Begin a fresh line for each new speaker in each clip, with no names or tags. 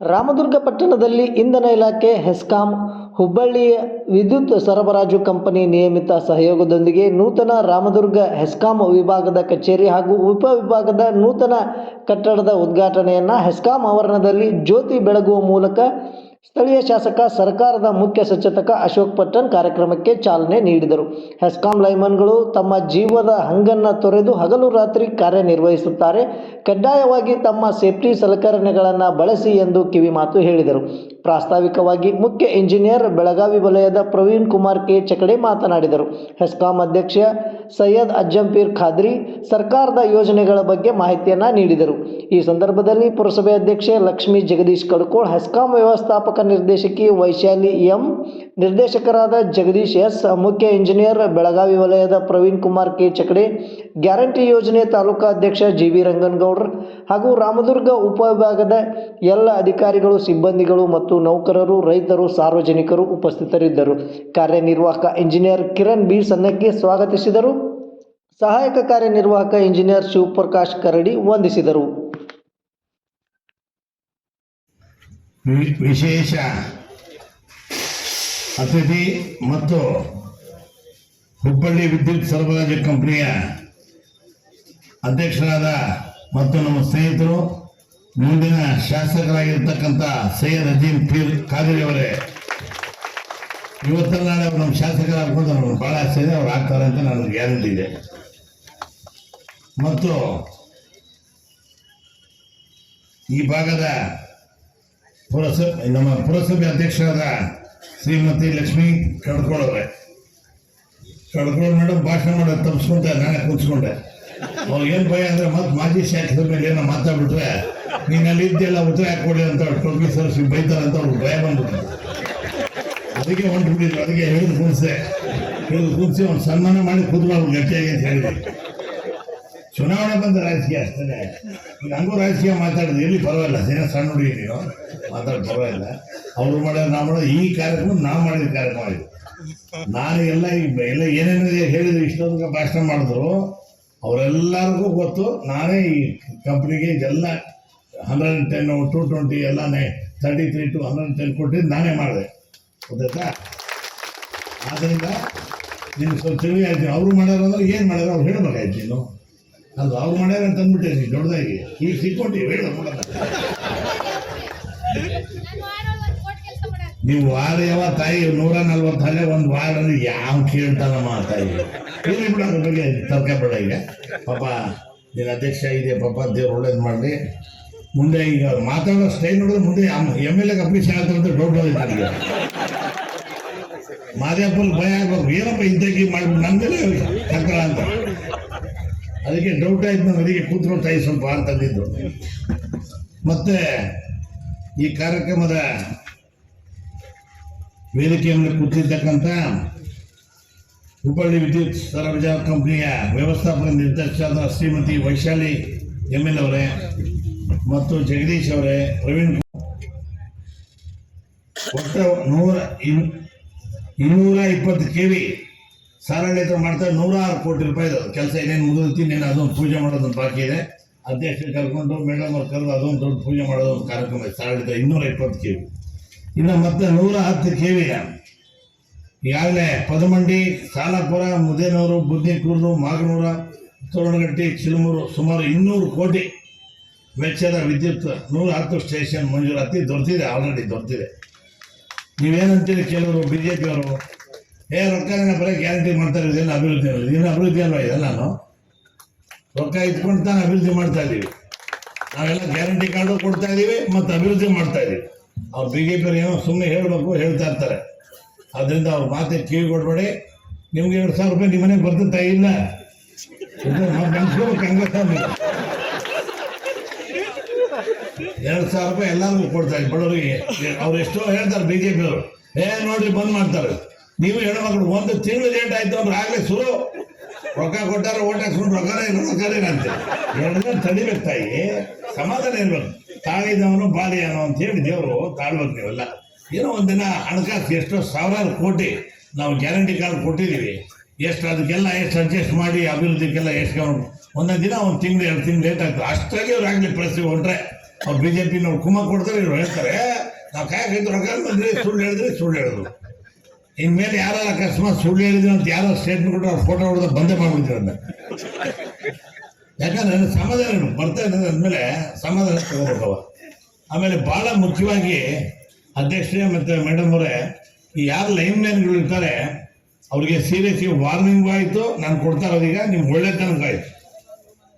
ರಾಮದುರ್ಗ ಪಟ್ಟಣದಲ್ಲಿ ಇಂಧನ ಇಲಾಖೆ, ಹೆಸ್ಕಾಂ ಹುಬ್ಬಳ್ಳಿಯ ವಿದ್ಯುತ್ ಸರಬರಾಜು ಕಂಪನಿ ನಿಯಮಿತ ಸಹಯೋಗದೊಂದಿಗೆ ನೂತನ ರಾಮದುರ್ಗ ಹೆಸ್ಕಾಂ ವಿಭಾಗದ ಕಚೇರಿ ಹಾಗೂ ಉಪವಿಭಾಗದ ನೂತನ ಕಟ್ಟಡದ ಉದ್ಘಾಟನೆಯನ್ನು ಹೆಸ್ಕಾಂ ಆವರಣದಲ್ಲಿ ಜ್ಯೋತಿ ಬೆಳಗುವ ಮೂಲಕ ಸ್ಥಳೀಯ ಶಾಸಕ, ಸರ್ಕಾರದ ಮುಖ್ಯ ಸಚೇತಕ ಅಶೋಕ್ ಪಟ್ಟಣ್ ಕಾರ್ಯಕ್ರಮಕ್ಕೆ ಚಾಲನೆ ನೀಡಿದರು. ಹೆಸ್ಕಾಂ ಲೈಮನ್ಗಳು ತಮ್ಮ ಜೀವದ ಹಂಗನ್ನು ತೊರೆದು ಹಗಲು ರಾತ್ರಿ ಕಾರ್ಯನಿರ್ವಹಿಸುತ್ತಾರೆ. ಕಡ್ಡಾಯವಾಗಿ ತಮ್ಮ ಸೇಫ್ಟಿ ಸಲಕರಣೆಗಳನ್ನು ಬಳಸಿ ಎಂದು ಕಿವಿಮಾತು ಹೇಳಿದರು. ಪ್ರಾಸ್ತಾವಿಕವಾಗಿ ಮುಖ್ಯ ಇಂಜಿನಿಯರ್ ಬೆಳಗಾವಿ ವಲಯದ ಪ್ರವೀಣ್ ಕುಮಾರ್ ಕೆ ಚಕಡೆ ಮಾತನಾಡಿದರು. ಹೆಸ್ಕಾಂ ಅಧ್ಯಕ್ಷ ಸೈಯದ್ ಅಜ್ಜಂಪೀರ್ ಖಾದ್ರಿ ಸರ್ಕಾರದ ಯೋಜನೆಗಳ ಬಗ್ಗೆ ಮಾಹಿತಿಯನ್ನು ನೀಡಿದರು. ಈ ಸಂದರ್ಭದಲ್ಲಿ ಪುರಸಭೆ ಅಧ್ಯಕ್ಷೆ ಲಕ್ಷ್ಮೀ ಜಗದೀಶ್ ಕಡ್ಕೋಳ್, ಹೆಸ್ಕಾಂ ವ್ಯವಸ್ಥಾಪಕ ನಿರ್ದೇಶಕಿ ವೈಶಾಲಿ ಎಂ, ನಿರ್ದೇಶಕರಾದ ಜಗದೀಶ್ ಎಸ್, ಮುಖ್ಯ ಇಂಜಿನಿಯರ್ ಬೆಳಗಾವಿ ವಲಯದ ಪ್ರವೀಣ್ ಕುಮಾರ್ ಕೆ ಚಕಡೆ, ಗ್ಯಾರಂಟಿ ಯೋಜನೆ ತಾಲೂಕಾ ಅಧ್ಯಕ್ಷ ಜಿ ವಿ ರಂಗನಗೌಡ್ರು ಹಾಗೂ ರಾಮದುರ್ಗ ಉಪವಿಭಾಗದ ಎಲ್ಲ ಅಧಿಕಾರಿಗಳು, ಸಿಬ್ಬಂದಿಗಳು ಮತ್ತು ನೌಕರರು, ರೈತರು, ಸಾರ್ವಜನಿಕರು ಉಪಸ್ಥಿತರಿದ್ದರು. ಕಾರ್ಯನಿರ್ವಾಹಕ ಇಂಜಿನಿಯರ್ ಕಿರಣ್ ಬಿ ಸನ್ನಕ್ಕೆ ಸ್ವಾಗತಿಸಿದರು. ಸಹಾಯಕ ಕಾರ್ಯನಿರ್ವಾಹಕ ಇಂಜಿನಿಯರ್ ಶಿವಪ್ರಕಾಶ್ ಕರಡಿ ವಂದಿಸಿದರು.
ವಿಶೇಷ ಅತಿಥಿ ಮತ್ತು ಹುಬ್ಬಳ್ಳಿ ವಿದ್ಯುತ್ ಸರಬರಾಜು ಕಂಪನಿಯ ಅಧ್ಯಕ್ಷರಾದ ಮತ್ತು ನಮ್ಮ ಸ್ನೇಹಿತರು ಮುಂದಿನ ಶಾಸಕರಾಗಿರ್ತಕ್ಕಂಥ ಸೈಯದ್ ಅಜೀಂ ಪೀರ್ ಖಾದ್ರಿ ಅವರೇ. ಇವತ್ತಲ್ಲ ನಾಳೆ ನಮ್ಮ ಶಾಸಕರಾಗ್ಬೋದು ಅವ್ರು ಭಾಳ ಆಸೆ ಇದೆ ಅವ್ರು ಆಗ್ತಾರೆ ಅಂತ ನನಗೆ ಗ್ಯಾರಂಟಿ ಇದೆ. ಮತ್ತು ಈ ಭಾಗದ ಪುರಸಭೆ ನಮ್ಮ ಪುರಸಭೆ ಅಧ್ಯಕ್ಷರಾದ ಶ್ರೀಮತಿ ಲಕ್ಷ್ಮೀ ಕಡ್ಕೊಳ್ಳವ್ರೆ ಕಡ್ಕೊಳ್ಳೋ ಮೇಡಮ್ ಭಾಷಣ ಮಾಡೋದು ತಪ್ಪಿಸ್ಕೊಂಡೆ ನಾನೇ ಕೂತ್ಕೊಂಡೆ. ಏನು ಭಯ ಅಂದ್ರೆ ಮತ್ತೆ ಮಾಜಿ ಶಾಸಕರ ಮೇಲೆ ಏನೋ ಮಾತಾಡ್ಬಿಟ್ರೆ ನೀನು ಅಲ್ಲಿ ಇದ್ದೆಲ್ಲ ಉತ್ತರ ಹಾಕೊಡಿ ಅಂತ ಟೊಬ್ಬಿ ಸರಿಸಿ ಬೈತಾರೆ ಅಂತ ಅವ್ರಿಗೆ ಭಯ ಬಂದ್ಬಿಟ್ಟು. ಅದಕ್ಕೆ ಹೊಂಟ್ಬಿಟ್ಟಿದ್ರು ಅದಕ್ಕೆ ಹೇಳಿದ್ರು ಕುಣಿಸೆ ಹೇಳಿದ್ರು ಕುಣಿಸಿ ಅವ್ನು ಸನ್ಮಾನ ಮಾಡಿ ಕೂತ್ಕೊಳ್ಳೋ ಗಟ್ಟಿಯಾಗಿ ಅಂತ ಹೇಳಿದ್ರು. ಚುನಾವಣೆ ಬಂದ ರಾಜಕೀಯ ಅಷ್ಟೇ ಹಂಗೂ ರಾಜಕೀಯ ಮಾತಾಡಿದ್ರು ಎಲ್ಲಿ ಪರವಾಗಿಲ್ಲ. ಸೇನ ಸಣ್ಣ ಹುಡುಗಿ ನೀವು ಮಾತಾಡೋದು ಪರವಾಗಿಲ್ಲ. ಅವ್ರು ಮಾಡೋದು ನಾವು ಮಾಡೋದು ಈ ಕಾರ್ಯಕ್ರಮ ನಾವು ಮಾಡಿದ ಕಾರ್ಯಕ್ರಮ ಇದು. ನಾನು ಎಲ್ಲ ಎಲ್ಲ ಏನೇನಿದೆ ಹೇಳಿದ್ರು ಇಷ್ಟೊಂದು ಭಾಷಣ ಮಾಡಿದ್ರು. ಅವರೆಲ್ಲರಿಗೂ ಗೊತ್ತು. ನಾನೇ ಈ ಕಂಪ್ನಿಗೆ ಇದೆಲ್ಲ hundred and ten to twenty ಎಲ್ಲನೇ thirty three to hundred and ten ಕೊಟ್ಟಿದ್ದು ನಾನೇ ಮಾಡಿದೆ. ಗೊತ್ತಾಯ್ತಾ? ಆದ್ದರಿಂದ ನಿಮ್ಗೆ ಸ್ವಲ್ಪ ತಿಳಿ ಆಯ್ತು ಅವರು ಮಾಡ್ಯಾರ ಅಂದ್ರೆ ಏನು ಮಾಡ್ಯಾರ ಅವ್ರು ಹೇಳ್ಬೇಕಾಯ್ತು ನೀನು ಅದು ಅವ್ರು ಮಾಡ್ಯಾರ ಅಂತ ಅಂದ್ಬಿಟ್ಟೆ ನೀನು ದೊಡ್ಡದಾಗಿ. ಈಗ ಸಿಕ್ಕೊಟ್ಟಿ ಹೇಳು ನೀವು ವಾರ ಯಾವ ತಾಯಿ ನೂರ ನಲ್ವತ್ತು ಹಳೆ ಒಂದು ವಾರ ಯಾವ ಕೇಳ್ತಾನಮ್ಮ ತಾಯಿ ಇಲ್ಲಿ ಬಿಡ ಬಗ್ಗೆ ತರ್ಕಬೇಡ ಈಗ. ಪಾಪ, ನಿನ್ನ ಅಧ್ಯಕ್ಷ ಇದೆ, ಪಾಪ, ದೇವ್ರು ಒಳ್ಳೇದು ಮಾಡಲಿ. ಮುಂದೆ ಈಗ ಮಾತಾಡೋ ಸ್ಟೈಲ್ ನೋಡಿದ್ರೆ ಮುಂದೆ ಎಂ ಎಲ್ ಎಗೆ ಅಪ್ಲಿಕೇಶನ್ ಆಗ್ತಾರೆ ಅಂತ ಡೌಟ್ ಬಂದಿದೆ ನನಗೆ ಮಾದೇಪಲ್ಲಿ ಭಯ ಆಗ್ಬೇಕು. ಏನಪ್ಪ ಇದ್ದಾಗಿ ಮಾಡ್ಬಿಟ್ಟು ನಮ್ಗೆಲ್ಲ ಕಕ್ಕಳ ಅಂತ ಅದಕ್ಕೆ ಡೌಟ್ ಆಯ್ತು ನಾನು ಅದಕ್ಕೆ ಕೂತ್ರು ತಾಯಿ ಸ್ವಲ್ಪ ಅಂತಂದಿದ್ದು. ಮತ್ತೆ ಈ ಕಾರ್ಯಕ್ರಮದ ವೇದಿಕೆಯ ಮೇಲೆ ಕೂತಿರ್ತಕ್ಕಂಥ ಹುಬ್ಬಳ್ಳಿ ವಿದ್ಯುತ್ ಸರಬರಾಜು ಕಂಪನಿಯ ವ್ಯವಸ್ಥಾಪಕ ನಿರ್ದೇಶಕರಾದ ಶ್ರೀಮತಿ ವೈಶಾಲಿ ಎಂ ಎಲ್ ಅವರೇ ಮತ್ತು ಜಗದೀಶ್ ಅವರೇ, ಪ್ರವೀಣ್ ಒಟ್ಟು ನೂರ ಇನ್- ಇನ್ನೂರ ಇಪ್ಪತ್ತು ಕೆ ವಿ ಸಾರಾಳಿತ ಮಾಡ್ತಾರೆ ನೂರಾರು ಕೋಟಿ ರೂಪಾಯಿ ಕೆಲಸ ಏನೇನು ಮುಗಿದೈತಿ ನೀನು ಅದೊಂದು ಪೂಜೆ ಮಾಡೋದೊಂದು ಬಾಕಿ ಇದೆ. ಅಧ್ಯಕ್ಷರು ಕರ್ಕೊಂಡು, ಮೇಡಮ್ ಅವ್ರು ಕರೆದು ಅದೊಂದು ದೊಡ್ಡ ಪೂಜೆ ಮಾಡೋದೊಂದು ಕಾರ್ಯಕ್ರಮ ಇದೆ. ಸಾರಾಳಿತ ಇನ್ನೂರ ಇಪ್ಪತ್ತು ಕೆ ವಿ ಇನ್ನು ಮತ್ತೆ ನೂರ ಹತ್ತು ಕೆ ವಿ ಈಗಾಗಲೇ ಪದಮಂಡಿ, ಸಾಲಾಪುರ, ಮುದೇನೂರು, ಬುದ್ನಿಕೂರು, ಮಾಗನೂರ, ತೋರಣಗಟ್ಟಿ, ಚಿಲುಮೂರು ಸುಮಾರು ಇನ್ನೂರು ಕೋಟಿ ವೆಚ್ಚದ ವಿದ್ಯುತ್ ನೂರ ಹತ್ತು ಸ್ಟೇಷನ್ ಮಂಜೂರಾತಿ ದೊರೆತಿದೆ, ಆಲ್ರೆಡಿ ದೊರೆತಿದೆ. ನೀವೇನಂತೀರಿ ಕೆಲವರು ಬಿ ಜೆ ಪಿಯವರು ಏ, ರೊಕ್ಕ ಬರೀ ಗ್ಯಾರಂಟಿ ಮಾಡ್ತಾರೆ ಇದೆಲ್ಲ ಅಭಿವೃದ್ಧಿ ಅಲ್ಲ ಇದೇನು ಅಭಿವೃದ್ಧಿ ಅಲ್ವಾ ಇದೆಲ್ಲಾನು ರೊಕ್ಕ ಇಟ್ಕೊಂಡು ತಾನು ಅಭಿವೃದ್ಧಿ ಮಾಡ್ತಾ ಇದ್ದೀವಿ ನಾವೆಲ್ಲ ಗ್ಯಾರಂಟಿ ಕಾರ್ಡು ಕೊಡ್ತಾ ಇದ್ದೀವಿ ಮತ್ತು ಅಭಿವೃದ್ಧಿ ಮಾಡ್ತಾ ಇದ್ದೀವಿ ಅವ್ರು ಬಿ ಜೆ ಪಿಯವ್ರು ಏನೋ ಸುಮ್ಮನೆ ಹೇಳಬೇಕು, ಹೇಳ್ತಾ ಇರ್ತಾರೆ. ಅದರಿಂದ ಅವ್ರ ಮಾತೆ ಕಿವಿ ಕೊಡಬೇಡಿ. ನಿಮ್ಗೆ ಎರಡು ಸಾವಿರ ರೂಪಾಯಿ ನಿಮ್ಮ ಮನೆಗೆ ಬರ್ತಿತ್ತಾ ಇಲ್ಲ ತಾನೇ. ಎರಡು ಸಾವಿರ ರೂಪಾಯಿ ಎಲ್ಲರಿಗೂ ಕೊಡ್ತಾ ಇದ್ರು ಬಡವರಿಗೆ ಅವ್ರು ಎಷ್ಟೋ ಹೇಳ್ತಾರೆ ಬಿ ಜೆ ಪಿಯವರು ಏ, ನೋಡ್ರಿ, ಬಂದ್ ಮಾಡ್ತಾರೆ. ನೀವು ಹೆಣ್ಮಕ್ಳು, ಒಂದು ತಿಂಗಳು ಲೇಟ್ ಆಯ್ತು ಅಂದ್ರೆ ಆಗಲೇ ಶುರು. ರೊಕ್ಕ ಕೊಟ್ಟಾರ ಓಟ್ ಹಾಕ್ಸ್ಕೊಂಡು ಇಲ್ಲ ರೊಕ್ಕನೇ ಅಂತ ಎರಡು ದಿನ ತಡಿಬೇಕು ತಾಯಿ. ಸಮಾಧಾನ ಇರ್ಬೇಕು. ತಾಳಿದವನು ಬಾಳಿಯನು ಅಂತ ಹೇಳಿ ದೇವರು ತಾಳ್ಬೇಕು ನೀವೆಲ್ಲ. ಏನೋ ಒಂದಿನ ಹಣಕಾಸು ಎಷ್ಟೋ ಸಾವಿರಾರು ಕೋಟಿ ನಾವು ಗ್ಯಾರಂಟಿ ಕಾರ್ಡ್ ಕೊಟ್ಟಿದ್ದೀವಿ. ಎಷ್ಟು ಅದಕ್ಕೆಲ್ಲ ಎಷ್ಟು ಅಡ್ಜಸ್ಟ್ ಮಾಡಿ ಅಭಿವೃದ್ಧಿಗೆಲ್ಲ ಎಷ್ಟು ಒಂದೊಂದು ದಿನ ಒಂದು ತಿಂಗಳು, ಎರಡು ತಿಂಗಳು ಲೇಟ್ ಆಗ್ತದೆ. ಅಷ್ಟಾಗಿ ಅವ್ರು ಆಗಲಿ ಪರಿಸ್ಥಿತಿ ಹೊಂಟ್ರೆ ಅವ್ರು ಬಿ ಬಿಜೆಪಿ ನಾವು ಕುಮ ಕೊಡ್ತಾರೆ, ಇವ್ರು ಹೇಳ್ತಾರೆ ನಾವು ಕಾಯಕೈದು ರೊಕ್ಕ ಬಂದ್ರೆ ಸುಳ್ಳು ಹೇಳಿದ್ರೆ ಸುಳ್ಳು ಹೇಳೋದು. ಇನ್ಮೇಲೆ ಯಾರು ಅಕಸ್ಮಾತ್ ಸುಳ್ಳು ಹೇಳಿದ್ರು ಅಂತ ಯಾರೋ ಸ್ಟೇಟ್ಮೆಂಟ್ ಕೊಟ್ಟು ಅವ್ರು ಫೋಟೋ ಹೊಡೆದ ಬಂದೇ ಮಾಡ್ಬಿಡ್ತೀವಿ ಅದನ್ನ. ಯಾಕಂದ್ರೆ ಸಮಾಧಾನ. ಬರ್ತಾ ಇರೋದು ಅಂದಮೇಲೆ ಸಮಾಧಾನ ತಗೋಬೇಕವ ಆಮೇಲೆ ಭಾಳ ಮುಖ್ಯವಾಗಿ ಅಧ್ಯಕ್ಷರೇ ಮತ್ತು ಮೇಡಮ್ ಅವರೇ ಯಾರು ಲೈನ್ ಮ್ಯಾನ್ಗಳು ಇರ್ತಾರೆ, ಅವ್ರಿಗೆ ಸೀರಿಯಸ್ ವಾರ್ನಿಂಗ್ ಆಯಿತು, ನಾನು ಕೊಡ್ತಾ ಇರೋದೀಗ ನಿಮ್ಗೆ ಒಳ್ಳೆತನಕ್ಕಾಯ್ತು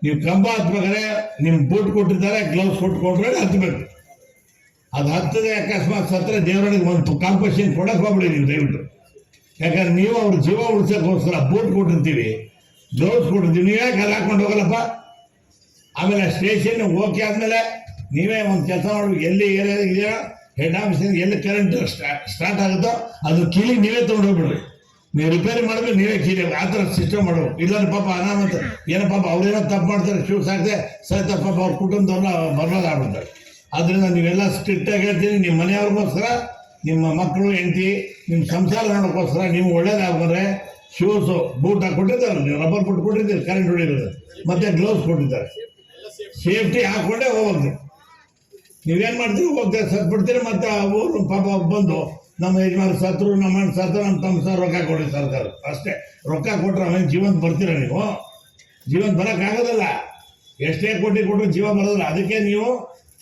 ನೀವು ಕಂಬ ಹತ್ಬೇಕಾದ್ರೆ ನಿಮ್ಮ ಬೂಟ್ ಕೊಟ್ಟಿರ್ತಾರೆ ಗ್ಲೌಸ್ ಕೊಟ್ಕೊಂಡ್ರೆ ಹತ್ಬೇಕು. ಅದು ಹತ್ತದೆ ಅಕಸ್ಮಾತ್ ಸತ್ರ ದೇವರೊಳಗೆ ಒಂದು ಕಾಂಪಿಟೇಷನ್ ಕೊಡಕ್ ಹೋಗ್ಬಿಡಿ ನೀವು ದಯವಿಟ್ಟು. ಯಾಕಂದ್ರೆ ನೀವು ಅವ್ರ ಜೀವ ಉಳಿಸೋಕ್ಕೋಸ್ಕರ ಬೂಟ್ ಕೊಟ್ಟಿರ್ತೀವಿ. ಗ್ಲೌಸ್ ಕೊಡ್ತೀವಿ ನೀವೇ ಕಲ್ ಹಾಕೊಂಡು ಹೋಗಲ್ಲಪ್ಪ. ಆಮೇಲೆ ಸ್ಟೇಷನ್ ಓಕೆ ಆದ್ಮೇಲೆ ನೀವೇ ಒಂದು ಕೆಲಸ ಮಾಡ್ಬೇಕು ಎಲ್ಲಿ ಏರಿಯಾ ಹೆಡ್ ಆಫೀಸ್ ಎಲ್ಲಿ ಕರೆಂಟ್ ಸ್ಟಾರ್ಟ್ ಆಗುತ್ತೋ, ಅದು ಕೀಲಿ ನೀವೇ ತೊಗೊಂಡು ಹೋಗ್ಬಿಡ್ರಿ. ನೀವು ರಿಪೇರಿ ಮಾಡಿದ್ರೆ ನೀವೇ ಕೀಲಿ ಆ ಥರ ಸಿಸ್ಟಮ್ ಮಾಡಬೇಕು ಇಲ್ಲಾಂದ್ರೆ ಪಾಪ ಅನಾಮತ, ಏನೋ ಪಾಪ ಅವ್ರೇನೋ ತಪ್ಪು ಮಾಡ್ತಾರೆ, ಶೂಸ್ ಸಾಕ್ದೆ ಸಹಿತ ಪಾಪ ಅವ್ರ ಕುಟುಂಬದವ್ರನ್ನ ಬರ್ಬೋದಾಗ್ಬಿಡ್ತಾರೆ ಆದ್ರಿಂದ ನೀವೆಲ್ಲ ಸ್ಟ್ರಿಕ್ಟಾಗಿ ಹೇಳ್ತೀನಿ ನಿಮ್ಮ ಮನೆಯವ್ರಿಗೋಸ್ಕರ, ನಿಮ್ಮ ಮಕ್ಕಳು, ಹೆಂಡತಿ ನಿಮ್ಮ ಸಂಸಾರ ನೋಡೋಕ್ಕೋಸ್ಕರ ನೀವು ಒಳ್ಳೇದಾಗ್ಬಂದ್ರೆ ಶೂಸು ಬೂಟ್ ಕೊಟ್ಟಿದ್ದಾರೆ ನೀವು ರಬ್ಬರ್ ಬೂಟ್ ಕೊಟ್ಟಿದ್ದೀರಿ ಕರೆಂಟ್ ಹೊಡಿರೋದು ಮತ್ತೆ ಗ್ಲೌಸ್ ಕೊಟ್ಟಿದ್ದಾರೆ. ಸೇಫ್ಟಿ ಹಾಕೊಂಡೆ ಹೋಗ್ಬೇಕು ನೀವೇನ್ ಮಾಡ್ತೀರಿ? ಹೋಗ್ತಾರೆ ಸತ್ಬಿಡ್ತೀರಿ, ಮತ್ತೆ ಊರು ಪಾಪ ಬಂದು ನಮ್ಮ ಯಜಮಾನ ಸತ್ರು, ನಮ್ಮ ಅಣ್ಣ ಸತ್ರು, ನಮ್ಮ ತಮ್ಮ ಸರ್ ರೊಕ್ಕ ಕೊಡಿ ಸರ್ಕಾರ ಅಷ್ಟೇ. ರೊಕ್ಕ ಕೊಟ್ರೆ ಅವನ್ ಜೀವನ ಬರ್ತೀರ ನೀವು? ಜೀವನ ಬರೋಕ್ಕಾಗೋದಿಲ್ಲ ಎಷ್ಟೇ ಕೊಟ್ಟಿ ಕೊಟ್ಟರು ಜೀವ ಬರೋದಿಲ್ಲ. ಅದಕ್ಕೆ ನೀವು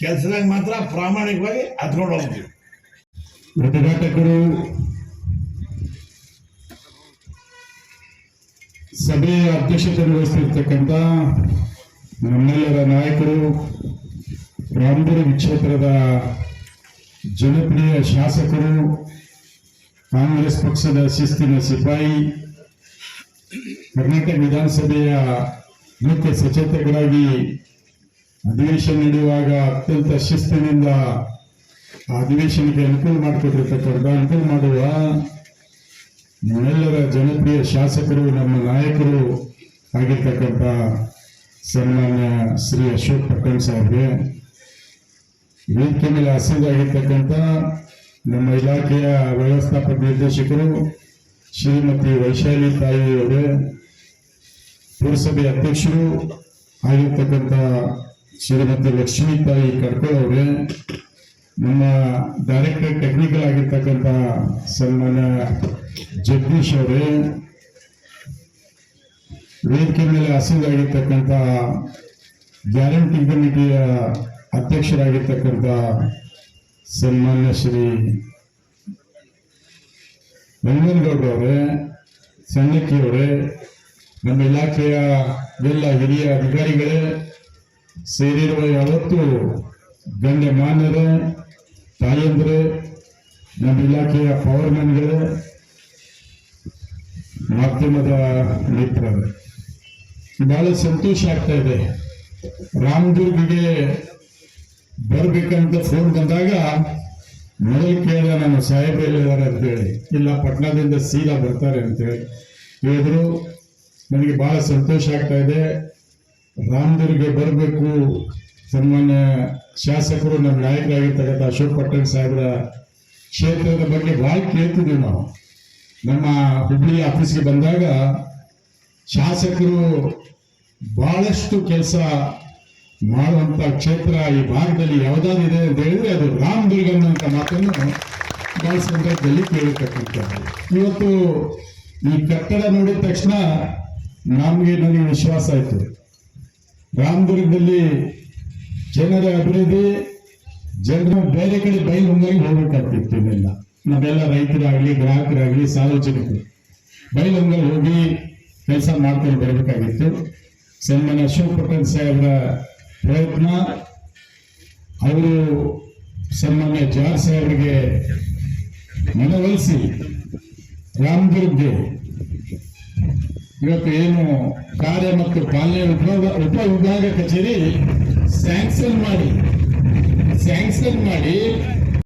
ಕೆಲಸದಾಗ ಮಾತ್ರ ಪ್ರಾಮಾಣಿಕವಾಗಿ ಹತ್ಕೊಂಡು ಹೋಗ್ತೀವಿ
ಸಭೆಯ ಅಧ್ಯಕ್ಷತೆ ವಹಿಸ್ತಿರ್ತಕ್ಕಂಥ ನಮ್ಮೆಲ್ಲರ ನಾಯಕರು, ರಾಮದುರ್ಗ ಕ್ಷೇತ್ರದ ಜನಪ್ರಿಯ ಶಾಸಕರು, ಕಾಂಗ್ರೆಸ್ ಪಕ್ಷದ ಶಿಸ್ತಿನ ಸಿಪಾಯಿ, ಕರ್ನಾಟಕ ವಿಧಾನಸಭೆಯ ಮುಖ್ಯ ಸಚೇತಕರಾಗಿ ಅಧಿವೇಶನ ನೀಡುವಾಗ ಅತ್ಯಂತ ಶಿಸ್ತಿನಿಂದ ಅಧಿವೇಶನಕ್ಕೆ ಅನುಕೂಲ ಮಾಡಿಕೊಟ್ಟಿರ್ತಕ್ಕಂಥ ಅನುಕೂಲ ಮಾಡುವ ನಮ್ಮೆಲ್ಲರ ಜನಪ್ರಿಯ ಶಾಸಕರು, ನಮ್ಮ ನಾಯಕರು ಆಗಿರ್ತಕ್ಕಂಥ ಸನ್ಮಾನ್ಯ ಶ್ರೀ ಅಶೋಕ್ ಪಟ್ಟಣ್ ಸಾಹೇಬ್ಗೆ ವೇದಿಕೆ ಮೇಲೆ ಹಸಿರಾಗಿರ್ತಕ್ಕಂಥ ನಮ್ಮ ಇಲಾಖೆಯ ವ್ಯವಸ್ಥಾಪಕ ನಿರ್ದೇಶಕರು ಶ್ರೀಮತಿ ವೈಶಾಲಿ ತಾಯಿಯವರೇ ಪುರಸಭೆ ಅಧ್ಯಕ್ಷರು ಆಗಿರ್ತಕ್ಕಂಥ ಶ್ರೀಮತಿ ಲಕ್ಷ್ಮೀ ತಾಯಿ ಕಡ್ಕೋಳ್ ಅವರೇ ನಮ್ಮ ಡೈರೆಕ್ಟರ್ ಟೆಕ್ನಿಕಲ್ ಆಗಿರ್ತಕ್ಕಂಥ ಸನ್ಮಾನ್ಯ ಜಗದೀಶ್ ಅವರೇ, ವೇದಿಕೆ ಮೇಲೆ ಹಸಿರಾಗಿರ್ತಕ್ಕಂಥ ಗ್ಯಾರಂಟಿ ಕಮಿಟಿಯ ಅಧ್ಯಕ್ಷರಾಗಿರ್ತಕ್ಕಂಥ ಸನ್ಮಾನ್ಯ ಶ್ರೀ ರಂಗನಗೌಡರವರೇ ಸಣ್ಣಕ್ಕಿಯವರೇ ನಮ್ಮ ಇಲಾಖೆಯ ಎಲ್ಲ ಹಿರಿಯ ಅಧಿಕಾರಿಗಳೇ ಸೇರಿರುವ ಯಾವತ್ತು ಗಣ್ಯ ಮಾನ್ಯರೇ ತಾಯಂದ್ರೆ, ನಮ್ಮ ಇಲಾಖೆಯ ಪವರ್ಮನ್ಗಳೇ ಮಾಧ್ಯಮದ ಮಿತ್ರರು. ಬಹಳ ಸಂತೋಷ ಆಗ್ತಾ ಇದೆ. ರಾಮದುರ್ಗಿಗೆ ಬರ್ಬೇಕಂತ ಫೋನ್ ಬಂದಾಗ ಮೊದಲು ಕೇಳಿದ ನಮ್ಮ ಸಾಹೇಬ್ರು ಎಲ್ಲಿದ್ದಾರೆ ಅಂತೇಳಿ ಇಲ್ಲ, ಪಟ್ನಾದಿಂದ ಸೀದಾ ಬರ್ತಾರೆ ಅಂತೇಳಿ ಹೇಳಿದ್ರು. ನನಗೆ ಬಹಳ ಸಂತೋಷ ಆಗ್ತಾ ಇದೆ. ರಾಮದುರ್ಗೆ ಬರಬೇಕು ಸನ್ಮಾನ್ಯ ಶಾಸಕರು, ನಮ್ಮ ನಾಯಕರಾಗಿರ್ತಕ್ಕಂಥ ಅಶೋಕ್ ಪಟ್ಟಣ್ ಸಾಹೇಬರ ಕ್ಷೇತ್ರದ ಬಗ್ಗೆ ಭಾಳ ಕೇಳ್ತಿದ್ದೀವಿ ನಾವು. ನಮ್ಮ ಹುಬ್ಳಿ ಆಫೀಸ್ಗೆ ಬಂದಾಗ ಶಾಸಕರು ಬಹಳಷ್ಟು ಕೆಲಸ ಮಾಡುವಂತ ಕ್ಷೇತ್ರ ಈ ಭಾಗದಲ್ಲಿ ಯಾವ್ದಾದ್ರು ಇದೆ ಅಂತ ಹೇಳಿದ್ರೆ ಅದು ರಾಮದುರ್ಗ ಅನ್ನುವಂಥ ಮಾತನ್ನು ಭಾಳ ಸಂದರ್ಭದಲ್ಲಿ ಕೇಳಿರ್ತಕ್ಕಂಥದ್ದು. ಇವತ್ತು ಈ ಕಟ್ಟಡ ನೋಡಿದ ತಕ್ಷಣ ನಮಗೆ ನನಗೆ ವಿಶ್ವಾಸ ಆಯ್ತು. ರಾಮದುರ್ಗದಲ್ಲಿ ಜನರ ಅಭಿವೃದ್ಧಿ, ಜನರು ಬೇರೆ ಕಡೆ ಬೈಲುಂಗರಿಗೆ ಹೋಗ್ಬೇಕಾಗ್ತಿತ್ತು ಇದೆಲ್ಲ ನಾವೆಲ್ಲ ರೈತರಾಗ್ಲಿ, ಗ್ರಾಹಕರಾಗ್ಲಿ, ಸಾರ್ವಜನಿಕರು ಬೈಲುಂಗಲ್ ಹೋಗಿ ಕೆಲಸ ಮಾಡ್ಕೊಂಡು ಬರಬೇಕಾಗಿತ್ತು. ಸನ್ಮಾನ್ಯ ಅಶೋಕ್ ಪಟೇಲ್ ಸಾಹೇಬರ ಪ್ರಯತ್ನ, ಅವರು ಸನ್ಮಾನ್ಯ ಜಾರ್ ಸಾಹೇಬರಿಗೆ ಮನವೊಲಿಸಿ ರಾಮದುರ್ಗ್ಗೆ ಇವತ್ತು ಏನು ಕಾರ್ಯ ಮತ್ತು ಪಾಲನೆ ವಿಭಾಗ ಉಪ ವಿಭಾಗ ಕಚೇರಿ ಸ್ಯಾಂಕ್ಷನ್ ಮಾಡಿ ಸ್ಯಾಂಕ್ಷನ್ ಮಾಡಿ